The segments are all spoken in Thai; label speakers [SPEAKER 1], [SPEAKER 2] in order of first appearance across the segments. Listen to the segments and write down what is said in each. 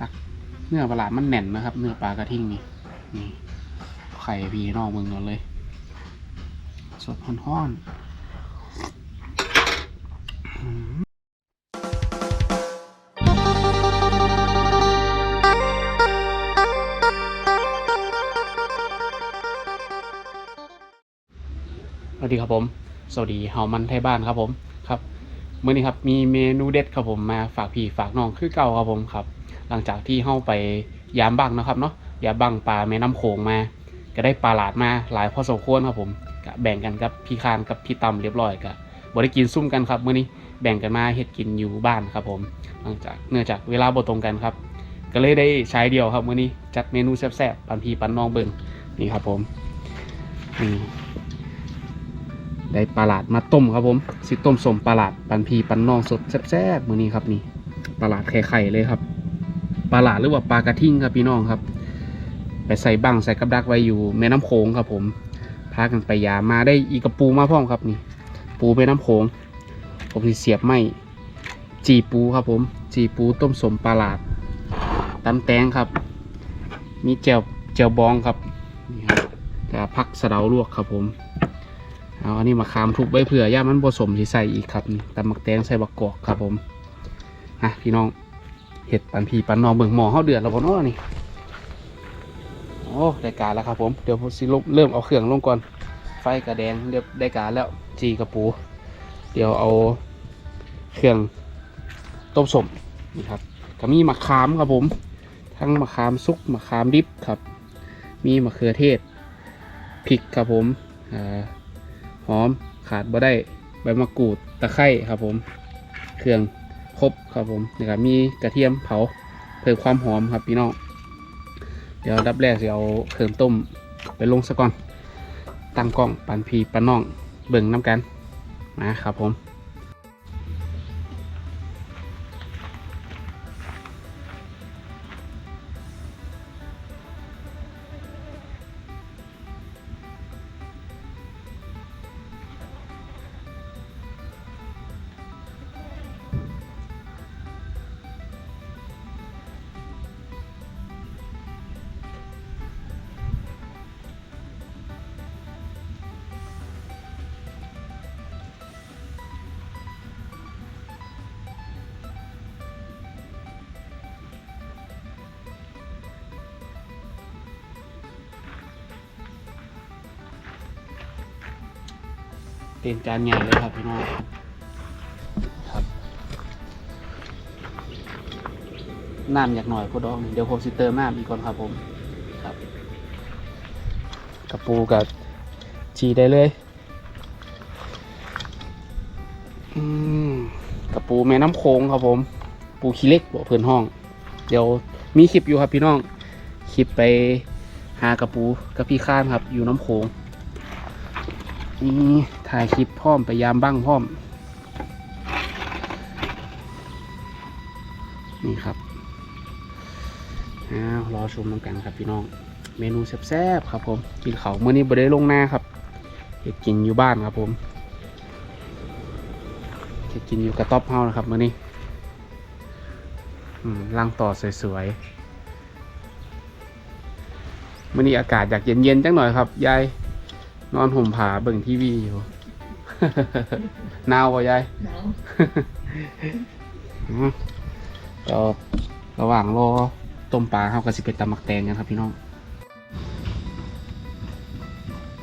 [SPEAKER 1] ตักเนื้อปลาหลาดมันแน่นนะครับ เนื้อปลากระทิ่งนี่นี่ไข่พี่นอกมึงก่อนเลย สดห้อนๆอืมสวัสดีครับผม สวัสดีเฮามันไทยบ้านครับผม ครับเมื่อนี้ครับมีเมนูเด็ดครับผมมาฝากพี่ฝากน้องคือเก่าครับผมครับ หลังจากที่เฮาไปยามบังนะครับเนาะยามบังปลาแม่น้ำโขงมา ก็ได้ปลาหลาดมาหลายพอสมควรครับผมก็แบ่งกันกับพี่คานกับพี่ตำเรียบร้อยก็บ่ได้กินซุ่มกันครับมื้อนี้แบ่งกันมาเฮ็ดกินอยู่บ้านครับผม หลังจากเนื่องจากเวลาบ่ตรงกันครับ ก็เลยได้ใช้เดียวครับมื้อนี้จัดเมนูแซ่บๆปันพีปันน้องเบิ่งนี่ครับผมนี่ได้ปลาหลาดมาต้มครับผมสิต้มสมปลาหลาดปันพีปันน้องสดแซ่บๆมื้อนี้ครับนี่ปลาหลาดไข่ๆเลยครับ ปลาหลาดหรือว่าปลากระทิ่งครับพี่น้องครับ ไปใส่บังใส่กับดักไว้อยู่แม่น้ำโขงครับผม พากันไปยามาได้อีกกระปูมาพร้อมครับนี่ ปูแม่น้ำโขง ผมสิเสียบไม้จีปูครับผม จีปูต้มสมปลาหลาดตำแตงครับ มีเจียวเจียวบองครับนี่ครับแล้วพักสะเดาลวกครับผมเอาอันนี้มาคามทุกใบเผื่อย่ามันผสมที่ใส่อีกครับนี่ตำมักแตงใส่บักกอกครับผมอะพี่น้อง เห็ดปันพีปันนองเบิ่งหมอเฮาเดือดแล้วบ่เนาะนี่โอ้ได้การแล้วครับผมเดี๋ยวผมสิลงเริ่มเอาเครื่องลงก่อน ไฟกระแดงเรียบได้การแล้วจีกระปู เดี๋ยวเอาเครื่องต้มสมนี่ครับก็มีมะขามครับผม ทั้งมะขามซุกมะขามดิบครับ มีมะเขือเทศพริกครับผมอหอมขาดบ่ได้ใบมะกรูดตะไคร้ครับผม เครื่อง ครบครับผมนี่ครับมีกระเทียมเผาเพิ่มความหอมครับพี่น้องเดี๋ยวดับแรกจะเอาเครื่องต้มไปลงซะก่อนตั้งกล้องปันพีปันน้องเบิ่งน้ำกันนะครับผม เป็นจานใหญ่เลยครับพี่น้องครับน้ำอยากหน่อยพอดองเดี๋ยวผมสิเติมน้ำอีกก่อนครับผมครับกระปูกับจีได้เลยอืมกระปูแม่น้ำโค้งครับผม ปูขี้เล็กบอกเพื่อนห้อง เดี๋ยวมีคลิปอยู่ครับพี่น้องคลิปไปหากระปูกับพี่ข้านครับ อยู่น้ำโขงนี่ ถ่ายคลิปพร้อมไปยามบ้างพร้อม นี่ครับรอชมน้ำกันครับพี่น้อง เมนูแซ่บๆครับ ผมกินเขาเมื่อนี้บ่ได้ลงหน้าครับเห็ดกินอยู่บ้านครับผมเห็ดกินอยู่กระต๊อบเฮานะครับเมื่อนี้ล่างต่อสวยๆมื่อนี้อากาศอยากเย็นๆจังหน่อยครับยายนอนห่มผ้าเบิ่งทีวีอยู่ หนาวป่ะยาย
[SPEAKER 2] หนาว
[SPEAKER 1] อืมก็ระหว่างรอต้มปลาเขาก็สิไปตำมักแตงกันครับพี่น้อง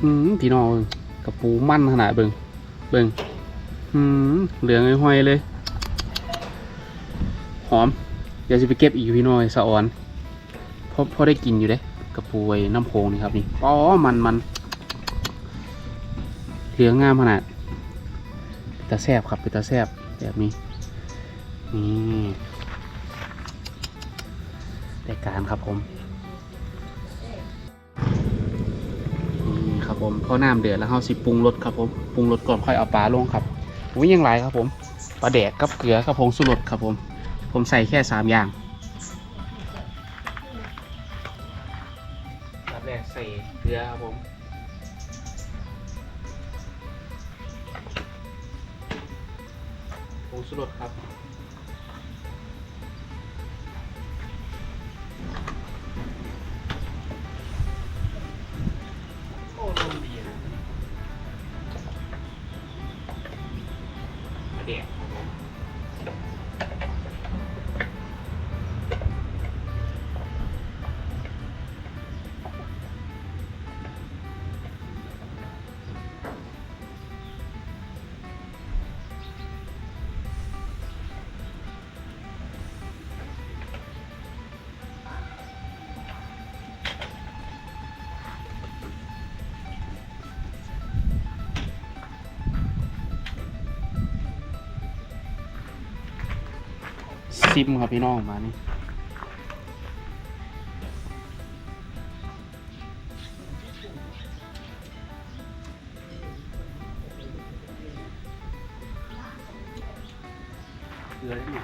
[SPEAKER 1] อืมพี่น้องเบิ่งกระปูมั่นขนาดเบิ่งเบิ่งอืมเหลืองไอ้ห้อยเลย หอม เดี๋ยวจะไปเก็บอีกอยู่พี่น้อยสะออนพอพอได้กินอยู่เด้กระปูไอ้น้ำโพงนี่ครับนี่อ๋อมันมันเหลืองงามขนาดเป็น ตาแซบครับเป็นตาแซบแบบนี้นี่รายการครับผมนี่ครับผมพอน้ำเดือดแล้วเราสิปรุงรสครับผมปรุงรสก่อนค่อยเอาปลาลงครับอุ้ยยังไรครับผมปลาแดกกับเกลือครับผงสุรสครับผม ผมใส่แค่สามอย่างอันดับแรกใส่เกลือครับผม สุรสครับ ซิมครับพี่น้องมานี่เกลือได้ไหม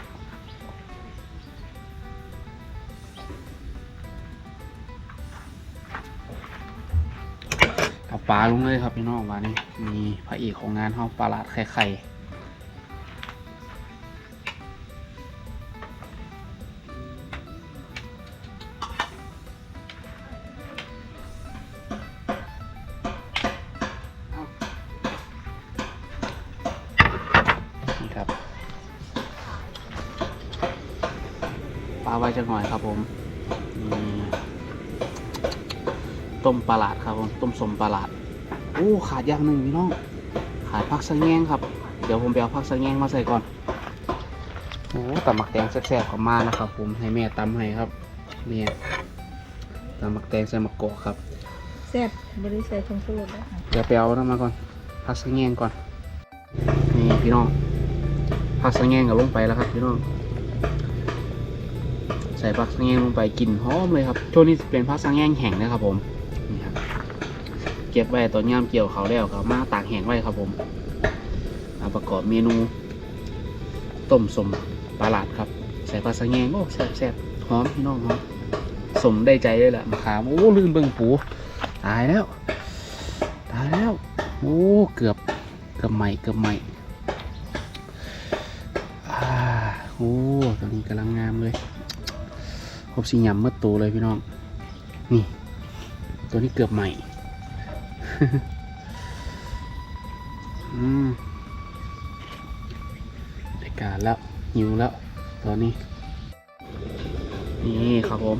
[SPEAKER 1] เอาปลาลุงเลยครับพี่น้องมานี่มีพระเอกของงานห้องปลาลาดไข่ไข่ ไว้จังหน่อยครับผมนี่ต้มปลาหลาดครับผมต้มสมปลาหลาดโอ้ขาดอย่างหนึ่งพี่น้องขาดผักสะแงงครับ เดี๋ยวผมไปเอาผักสะแงงมาใส่ก่อนโอ้ตำหมักแตงแซ่บๆเขอมานะครับ ผมให้แม่ตำให้ครับแม่ตำหมักแตงใส่มะกอกครับ
[SPEAKER 2] แซ่บบริใส่ผงชูรสแล้วค่ะ
[SPEAKER 1] เดี๋ยวไปเอาน้ำมาก่อนพักสังเงงก่อนนี่พี่น้องพักสังเงงกับลงไปแล้วครับพี่น้อง ใส่ผักสังเงงลงไปกลิ่นหอมเลยครับช่วงนี้เป็นผักสังเงงแห้งนะครับผมนี่ครับเก็บไว้ตอนย่ามเกี่ยวเขาแล้วก็มาตากแห้งไว้ครับผมเอาประกอบเมนู ต้มสมปลาหลาดครับ ใส่ผักสังเงงโอ้แซ่บแซ่บหอมพี่น้องหอมสมได้ใจเลยแหละมะขามโอ้ลืมเบิ่งปูตายแล้ว ตายแล้ว โอ้เกือบเกือบใหม่เกือบใหม่อ่าโอ้ตัวนี้กำลังงามเลย ครบสียำเมื่อตัวเลยพี่น้อง นี่ ตัวนี้เกือบใหม่ได้การแล้วหิวแล้ว ตอนนี้ นี่ครับผม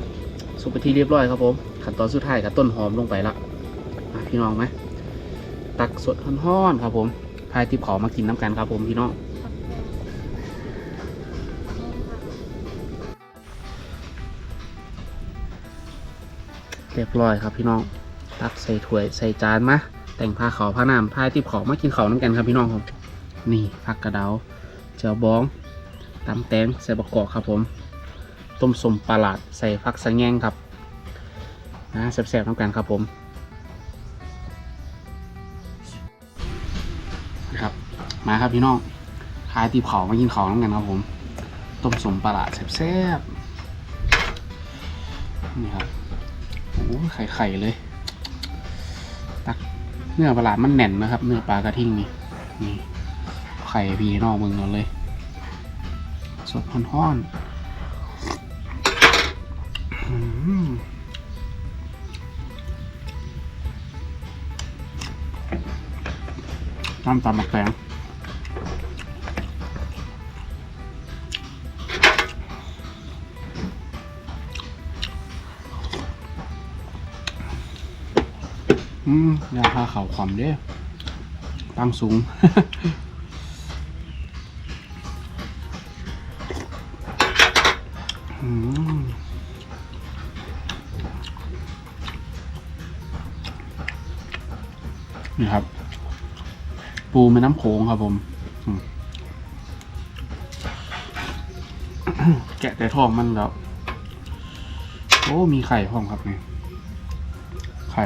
[SPEAKER 1] สุกไปที่เรียบร้อยครับผมขั้นตอนสุดท้ายกับต้นหอมลงไปละอะพี่น้องไหมตักสดห้อนๆครับผมพายที่เผามากินน้ำกันครับผมพี่น้อง รียบร้อยครับพี่น้องตักใส่ถ้วยใส่จานมาแต่งผ้าขาวผ้าน้ำพายที่เผามากินขาวน้ำกันครับพี่น้องครับนี่ผักกระเดาเจียวบ้องตำแตงใส่บะกอกครับผมต้มสมปลาหลาดใส่ผักสะแงงครับนะแซ่บๆน้ำกันครับผมนะครับ มาครับพี่น้องคายตีเผามากินเขาน้ำกันครับผมต้มสมปลาหลาดแซ่บๆนี่ครับ โอ้ไข่ไข่เลย ตักเนื้อปลาหลาดมันแน่นนะครับ เนื้อปลากระทิงนี่นี่ไข่พี่น้องมึงเอาเลย สดห้อนๆน้ำตาลมักแตง อืมยาพาเขาความเด้ตั้งสูง อืมนี่ครับ ปูแม่น้ำโขงครับผมอืมแกะแต่ท้องมันแล้ว โอ้ มีไข่พร้อมครับนี่ไข่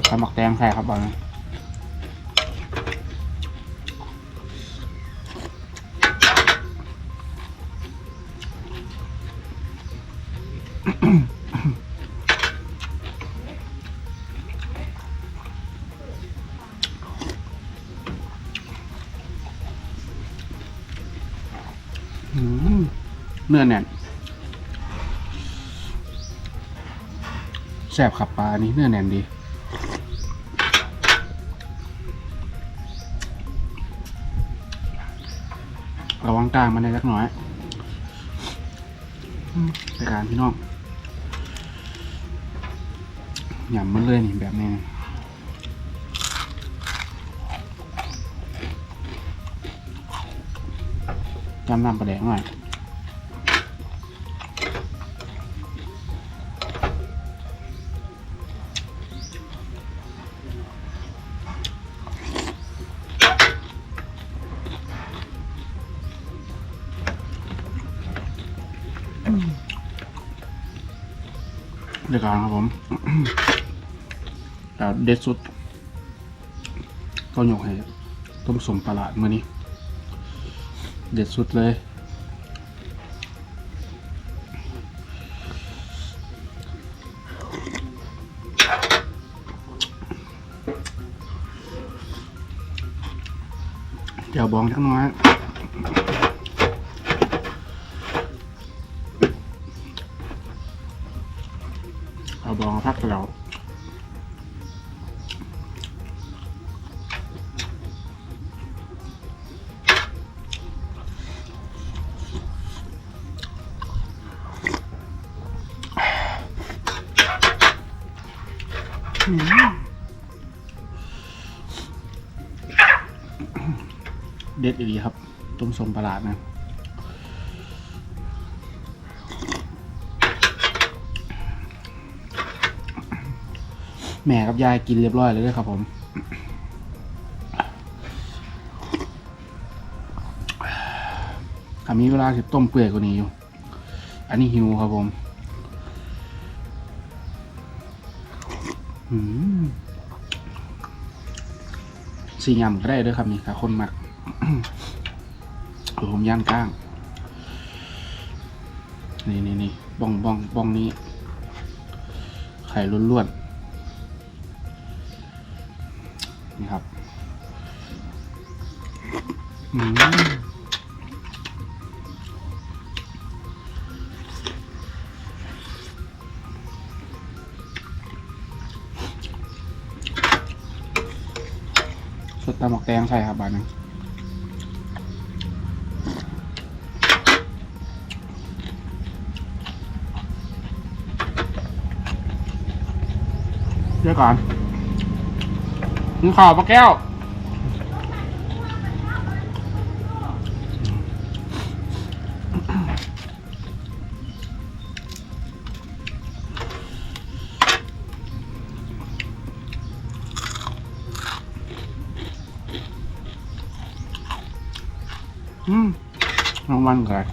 [SPEAKER 1] ดไข่หมักแดงใส่ครับบอลเนื้อแน่นแซ่บขับปลาอันนี้เนื้อแน่นดี รงกลางมันได้สักหน่อยไปการพี่น้องหยำมันเลยนี่แบบนี้นี่ยำน้ำปลาแดงหน่อย เดี๋ยวก่อนครับผมแต่เด็ดสุด ก็ยกให้ต้มสมปลาหลาดมื่อนี้ เด็ดสุดเลย เดี๋ยวบองจักหน้อย เด็ดดีครับต้มสมปลาร้านะแม่กับยายกินเรียบร้อยเลยด้อครับผมถ้ามีเวลาจะต้มเปื่อยกว่านี้อยู่ อันนี้หิวครับผม สียำก็ได้ด้วยครับนี่ถ้าคนมักหรือผมย่างก้าง นี่นี่นี่บ้องบ้องบ้องนี้ ไข่ล้วนๆ นี่ครับ อืม ตำหมกแตงใช่ครับบานนึงเดี๋ยวก่อนกินข้าวปลาแก้ว ร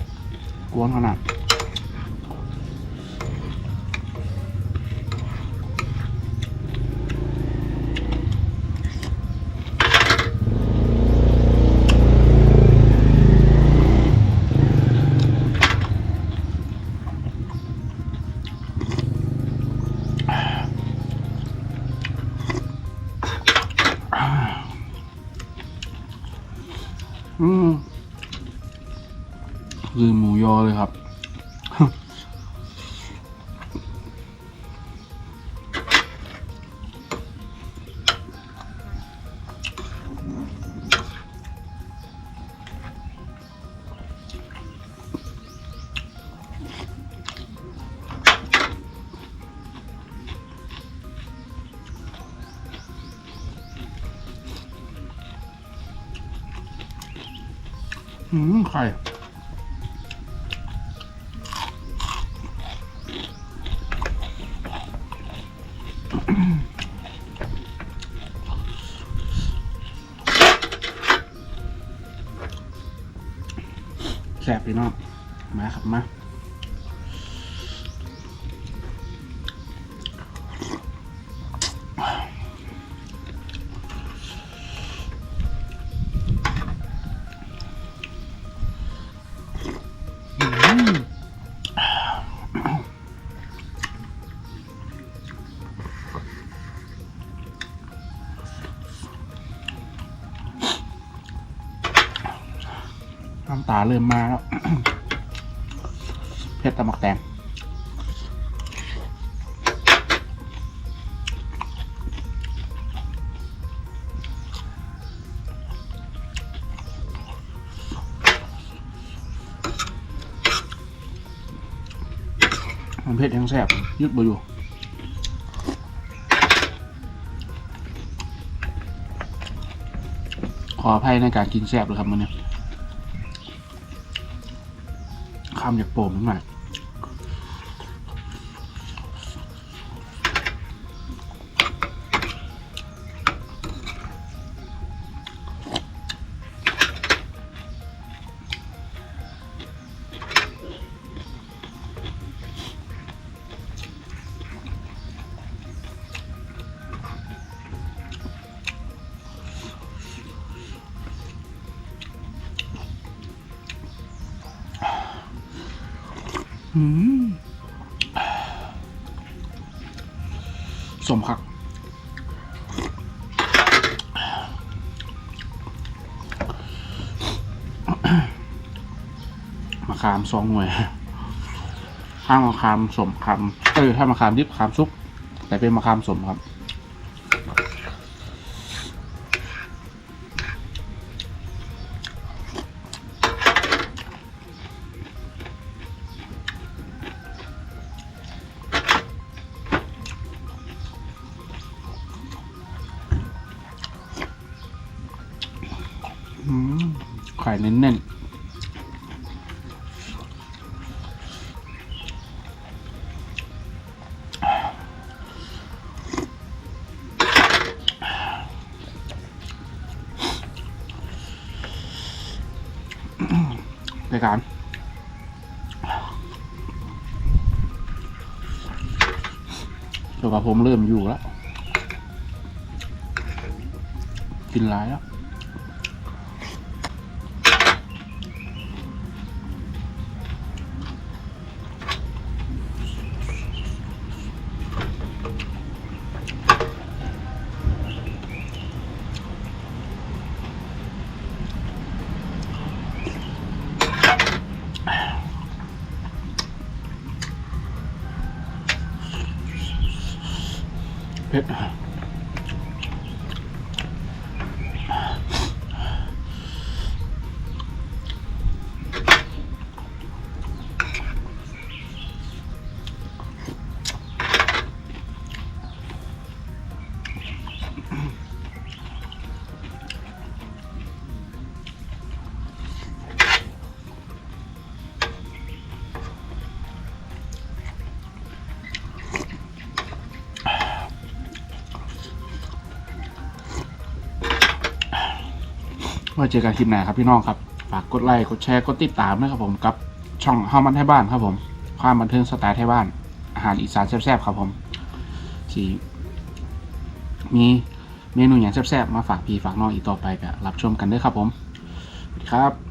[SPEAKER 1] เลยครับ อืมไข่ แสบพี่น้องมาครับมา เริ่มมาแล้วเพชรตะหมักแตงมันเผ็ดยังแซ่บยึดบ่อยู่ขออภัยในการกินแซ่บเลยครับมันเนี่ย ข้ามจากโป่งนิดห สมครับมะขามสองหน่วยข้างมะขามสมคำเออถ้ามะขามดิบขามซุก แต่เป็นมะขามสมครับ ๆไปการเดี๋ยวกับผมเริ่มอยู่แล้ว กินหลายแล้ว ไว้เจอกันคลิปหน้าครับพี่น้องครับ ฝากกดไลค์ กดแชร์ กดติดตามนะครับผมกับช่องห้ามันไทยบ้านครับผม ความบันเทิงสไตล์ไทยบ้าน อาหารอีสานแซ่บๆครับผมที่มีเมนูอย่างแซ่บๆมาฝากพี่ฝากน้องอีกต่อไปก็รับชมกันเด้วยครับผม สวัสดีครับ